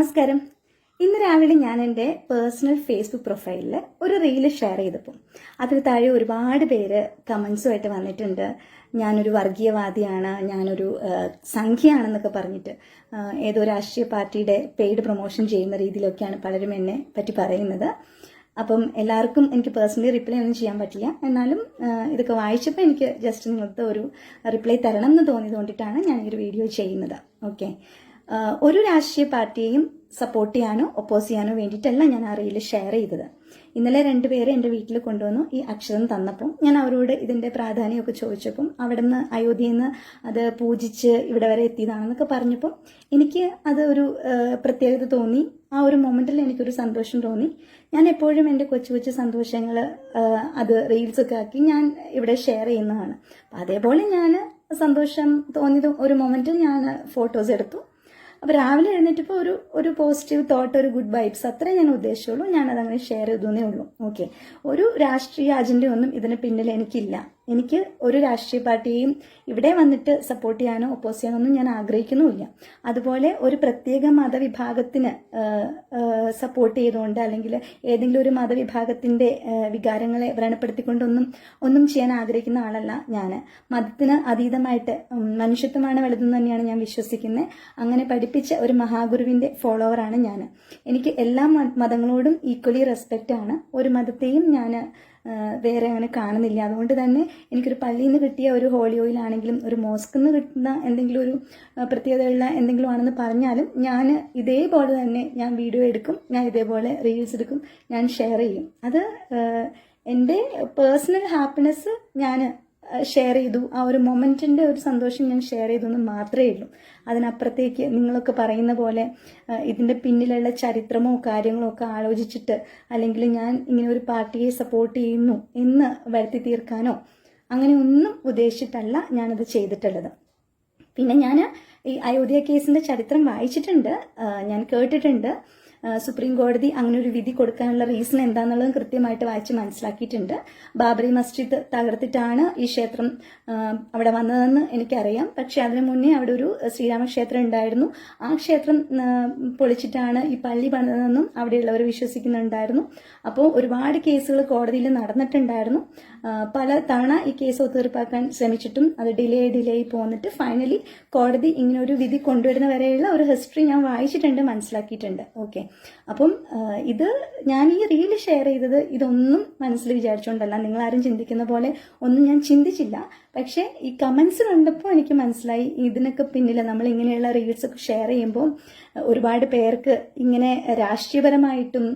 നമസ്കാരം. ഇന്ന് രാവിലെ ഞാൻ എന്റെ പേഴ്സണൽ ഫേസ്ബുക്ക് പ്രൊഫൈലിൽ ഒരു റീൽ ഷെയർ ചെയ്തപ്പോൾ അതിൽ താഴെ ഒരുപാട് പേര് കമൻസുമായിട്ട് വന്നിട്ടുണ്ട്. ഞാനൊരു വർഗീയവാദിയാണ് ഞാനൊരു സംഖ്യയാണെന്നൊക്കെ പറഞ്ഞിട്ട് ഏതോ രാഷ്ട്രീയ പാർട്ടിയുടെ പെയ്ഡ് പ്രൊമോഷൻ ചെയ്യുന്ന രീതിയിലൊക്കെയാണ് പലരും എന്നെ പറ്റി പറയുന്നത്. അപ്പം എല്ലാവർക്കും എനിക്ക് പേഴ്സണലി റിപ്ലൈ ഒന്നും ചെയ്യാൻ പറ്റില്ല. എന്നാലും ഇതൊക്കെ വായിച്ചപ്പോൾ എനിക്ക് ജസ്റ്റ് നിങ്ങൾക്ക് ഒരു റിപ്ലൈ തരണം എന്ന് തോന്നിയത് കൊണ്ടിട്ടാണ് ഞാൻ ഈ ഒരു വീഡിയോ ചെയ്യുന്നത്. ഓക്കെ. ഒരു രാഷ്ട്രീയ പാർട്ടിയെയും സപ്പോർട്ട് ചെയ്യാനോ ഒപ്പോസ് ചെയ്യാനോ വേണ്ടിയിട്ടല്ല ഞാൻ ആ റീൽ ഷെയർ ചെയ്തത്. ഇന്നലെ രണ്ടുപേരെ എന്റെ വീട്ടിൽ കൊണ്ടുവന്നു ഈ അക്ഷരം തന്നപ്പോൾ ഞാൻ അവരോട് ഇതിന്റെ പ്രാധാന്യമൊക്കെ ചോദിച്ചപ്പം അവിടെ നിന്ന് അയോധ്യയിൽ നിന്ന് അത് പൂജിച്ച് ഇവിടെ വരെ എത്തിയതാണെന്നൊക്കെ പറഞ്ഞപ്പോൾ എനിക്ക് അത് ഒരു പ്രത്യേകത തോന്നി. ആ ഒരു മൊമെന്റിൽ എനിക്കൊരു സന്തോഷം തോന്നി. ഞാൻ എപ്പോഴും എന്റെ കൊച്ചു കൊച്ചു സന്തോഷങ്ങൾ അത് റീൽസൊക്കെ ആക്കി ഞാൻ ഇവിടെ ഷെയർ ചെയ്യുന്നതാണ്. അതേപോലെ ഞാൻ സന്തോഷം തോന്നിയതും ഒരു മൊമെന്റിൽ ഞാൻ ഫോട്ടോസ് എടുത്തു. അപ്പോൾ രാവിലെ എഴുന്നേറ്റപ്പോൾ ഒരു ഒരു പോസിറ്റീവ് തോട്ട് ഒരു ഗുഡ് വൈബ്സ് അത്രേ ഞാൻ ഉദ്ദേശിച്ചുള്ളൂ. ഞാൻ അതങ്ങനെ ഷെയർ ചെയ്തേ ഉള്ളൂ. ഓക്കെ ഒരു രാഷ്ട്രീയ അജണ്ടയൊന്നും ഇതിന് പിന്നിൽ എനിക്കില്ല. എനിക്ക് ഒരു രാഷ്ട്രീയ പാർട്ടിയെയും ഇവിടെ വന്നിട്ട് സപ്പോർട്ട് ചെയ്യാനോ ഒപ്പോസ് ചെയ്യാനോ ഒന്നും ഞാൻ ആഗ്രഹിക്കുന്നുമില്ല. അതുപോലെ ഒരു പ്രത്യേക മതവിഭാഗത്തിന് സപ്പോർട്ട് ചെയ്തുകൊണ്ട് അല്ലെങ്കിൽ ഏതെങ്കിലും ഒരു മതവിഭാഗത്തിന്റെ ആ, വികാരങ്ങളെ വ്രണപ്പെടുത്തിക്കൊണ്ടൊന്നും ഒന്നും ചെയ്യാൻ ആഗ്രഹിക്കുന്ന ആളല്ല ഞാൻ. മതത്തിന് അതീതമായിട്ട് മനുഷ്യത്വമാണ് വലുതെന്ന് തന്നെയാണ് ഞാൻ വിശ്വസിക്കുന്നത്. അങ്ങനെ പഠിപ്പിച്ച ഒരു മഹാഗുരുവിന്റെ ഫോളോവറാണ് ഞാൻ. എനിക്ക് എല്ലാ മതങ്ങളോടും ഈക്വലി റെസ്പെക്റ്റ് ആണ്. ഒരു മതത്തെയും ഞാൻ വേറെ അങ്ങനെ കാണുന്നില്ല. അതുകൊണ്ട് തന്നെ എനിക്കൊരു പള്ളിയിൽ നിന്ന് കിട്ടിയ ഒരു ഹോളി ഓയിൽ ആണെങ്കിലും ഒരു മോസ്കിൽ നിന്ന് കിട്ടുന്ന എന്തെങ്കിലും ഒരു പ്രത്യേകതയുള്ള എന്തെങ്കിലും ആണെന്ന് പറഞ്ഞാലും ഞാൻ ഇതേപോലെ തന്നെ ഞാൻ വീഡിയോ എടുക്കും ഞാൻ ഇതേപോലെ റീൽസ് എടുക്കും ഞാൻ ഷെയർ ചെയ്യും. അത് എന്റെ പേഴ്സണൽ ഹാപ്പിനെസ് ഞാൻ ഷെയർ ചെയ്തു. ആ ഒരു മൊമെന്റിന്റെ ഒരു സന്തോഷം ഞാൻ ഷെയർ ചെയ്തു എന്ന് മാത്രമേ ഉള്ളൂ. അതിനപ്പുറത്തേക്ക് നിങ്ങളൊക്കെ പറയുന്ന പോലെ ഇതിന്റെ പിന്നിലുള്ള ചരിത്രമോ കാര്യങ്ങളോ ഒക്കെ ആലോചിച്ചിട്ട് അല്ലെങ്കിൽ ഞാൻ ഇങ്ങനെ ഒരു പാർട്ടിയെ സപ്പോർട്ട് ചെയ്യുന്നു എന്ന് വരുത്തി തീർക്കാനോ അങ്ങനെ ഒന്നും ഉദ്ദേശിച്ചിട്ടല്ല ഞാനത് ചെയ്തിട്ടുള്ളത്. പിന്നെ ഞാൻ ഈ അയോധ്യ കേസിന്റെ ചരിത്രം വായിച്ചിട്ടുണ്ട്. ഞാൻ കേട്ടിട്ടുണ്ട്. സുപ്രീം കോടതി അങ്ങനെ ഒരു വിധി കൊടുക്കാനുള്ള റീസൺ എന്താണെന്നുള്ളതും കൃത്യമായിട്ട് വായിച്ച് മനസ്സിലാക്കിയിട്ടുണ്ട്. ബാബറി മസ്ജിദ് തകർത്തിട്ടാണ് ഈ ക്ഷേത്രം അവിടെ വന്നതെന്ന് എനിക്കറിയാം. പക്ഷെ അതിനു മുന്നേ അവിടെ ഒരു ശ്രീരാമക്ഷേത്രം ഉണ്ടായിരുന്നു. ആ ക്ഷേത്രം പൊളിച്ചിട്ടാണ് ഈ പള്ളി പണിതെന്നും അവിടെയുള്ളവർ വിശ്വസിക്കുന്നുണ്ടായിരുന്നു. അപ്പോൾ ഒരുപാട് കേസുകൾ കോടതിയിൽ നടന്നിട്ടുണ്ടായിരുന്നു. പല തവണ ഈ കേസ് ഒത്തുതീർപ്പാക്കാൻ ശ്രമിച്ചിട്ടും അത് ഡിലേ ഡിലേ പോന്നിട്ട് ഫൈനലി കോടതി ഇങ്ങനെ ഒരു വിധി കൊണ്ടുവരുന്ന വരെയുള്ള ഒരു ഹിസ്റ്ററി ഞാൻ വായിച്ചിട്ടുണ്ട് മനസ്സിലാക്കിയിട്ടുണ്ട്. ഓക്കെ അപ്പം ഇത് ഞാൻ ഈ റീൽ ഷെയർ ചെയ്തത് ഇതൊന്നും മനസ്സിൽ വിചാരിച്ചുകൊണ്ടല്ല നിങ്ങൾ ആരും ചിന്തിക്കുന്ന പോലെ ഒന്നും ഞാൻ ചിന്തിച്ചില്ല. പക്ഷേ ഈ കമൻസ് കണ്ടപ്പോൾ എനിക്ക് മനസ്സിലായി. ഇതിനൊക്കെ പിന്നിൽ നമ്മൾ ഇങ്ങനെയുള്ള റീൽസ് ഒക്കെ ഷെയർ ചെയ്യുമ്പോൾ ഒരുപാട് പേർക്ക് ഇങ്ങനെ രാഷ്ട്രീയപരമായിട്ടും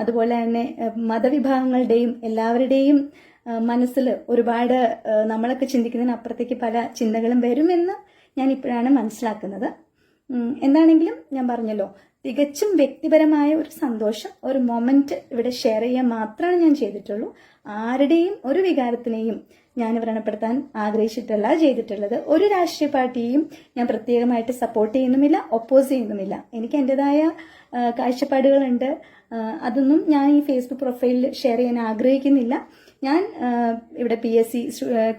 അതുപോലെ തന്നെ മതവിഭാഗങ്ങളുടെയും എല്ലാവരുടെയും മനസ്സിൽ ഒരുപാട് നമ്മളൊക്കെ ചിന്തിക്കുന്നതിന് അപ്പുറത്തേക്ക് പല ചിന്തകളും വരുമെന്ന് ഞാൻ ഇപ്പോഴാണ് മനസ്സിലാക്കുന്നത്. എന്താണെങ്കിലും ഞാൻ പറഞ്ഞല്ലോ. തികച്ചും വ്യക്തിപരമായ ഒരു സന്തോഷം ഒരു മൊമെന്റ് ഇവിടെ ഷെയർ ചെയ്യാൻ മാത്രമാണ് ഞാൻ ചെയ്തിട്ടുള്ളൂ. ആരുടെയും ഒരു വികാരത്തിനെയും ഞാൻ വ്രണപ്പെടുത്താൻ ആഗ്രഹിച്ചിട്ടല്ല ചെയ്തിട്ടുള്ളത് ഒരു രാഷ്ട്രീയ പാർട്ടിയെയും ഞാൻ പ്രത്യേകമായിട്ട് സപ്പോർട്ട് ചെയ്യുന്നുമില്ല ഒപ്പോസ് ചെയ്യുന്നുമില്ല. എനിക്ക് എന്റെതായ കാഴ്ചപ്പാടുകളുണ്ട്. അതൊന്നും ഞാൻ ഈ ഫേസ്ബുക്ക് പ്രൊഫൈലിൽ ഷെയർ ചെയ്യാൻ ആഗ്രഹിക്കുന്നില്ല. ഞാൻ ഇവിടെ P S C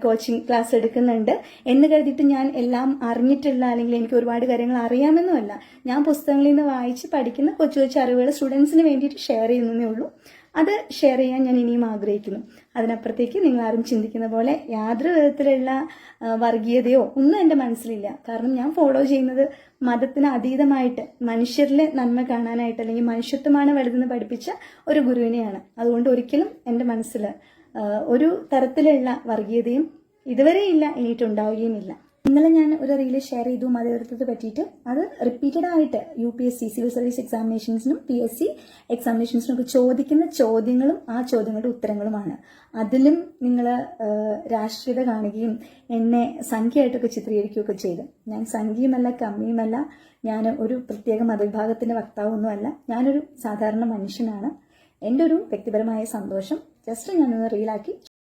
coaching class എടുക്കുന്നുണ്ട്. എന്ന് കരുതിയിട്ട് ഞാൻ എല്ലാം അറിഞ്ഞിട്ടില്ല അല്ലെങ്കിൽ എനിക്ക് ഒരുപാട് കാര്യങ്ങൾ അറിയാമെന്നുമല്ല. ഞാൻ പുസ്തകങ്ങളിൽ നിന്ന് വായിച്ച് പഠിക്കുന്ന കൊച്ചു കൊച്ചു അറിവുകൾ സ്റ്റുഡൻസിന് വേണ്ടിയിട്ട് ഷെയർ ചെയ്യുന്നതേ ഉള്ളൂ. അത് ഷെയർ ചെയ്യാൻ ഞാൻ ഇനിയും ആഗ്രഹിക്കുന്നു. അതിനപ്പുറത്തേക്ക് നിങ്ങൾ ആരും ചിന്തിക്കുന്ന പോലെ യാതൊരു വിധത്തിലുള്ള വർഗീയതയോ ഒന്നും എന്റെ മനസ്സിലില്ല. കാരണം ഞാൻ ഫോളോ ചെയ്യുന്നത് മതത്തിന് അതീതമായിട്ട് മനുഷ്യരിലെ നന്മ കാണാനായിട്ട് അല്ലെങ്കിൽ മനുഷ്യത്വമാണ് വലുതെന്ന് പഠിപ്പിച്ച ഒരു ഗുരുവിനെയാണ്. അതുകൊണ്ട് ഒരിക്കലും എന്റെ മനസ്സിൽ ഒരു തരത്തിലുള്ള വർഗീയതയും ഇതുവരെ ഇല്ല ഇനിയിട്ടുണ്ടാവുകയുമില്ല ഇന്നലെ ഞാൻ ഒരു റീൽ ഷെയർ ചെയ്തു മതവിരുദ്ധത്തെ പറ്റിയിട്ട് അത് റിപ്പീറ്റഡ് ആയിട്ട് U P S C civil service എക്സാമിനേഷൻസിനും P S C എക്സാമിനേഷൻസിനും ഒക്കെ ചോദിക്കുന്ന ചോദ്യങ്ങളും ആ ചോദ്യങ്ങളുടെ ഉത്തരങ്ങളുമാണ്. അതിലും നിങ്ങൾ രാഷ്ട്രീയത കാണുകയും എന്നെ സംഖ്യയായിട്ടൊക്കെ ചിത്രീകരിക്കുകയൊക്കെ ചെയ്തു. ഞാൻ സംഖ്യയുമല്ല കമ്മിയുമല്ല ഞാൻ ഒരു പ്രത്യേക മതവിഭാഗത്തിന്റെ വക്താവൊന്നുമല്ല. ഞാനൊരു സാധാരണ മനുഷ്യനാണ്. എന്റെ ഒരു വ്യക്തിപരമായ സന്തോഷം. ജസ്റ്റ് ഞാനൊന്ന് റീലാക്കി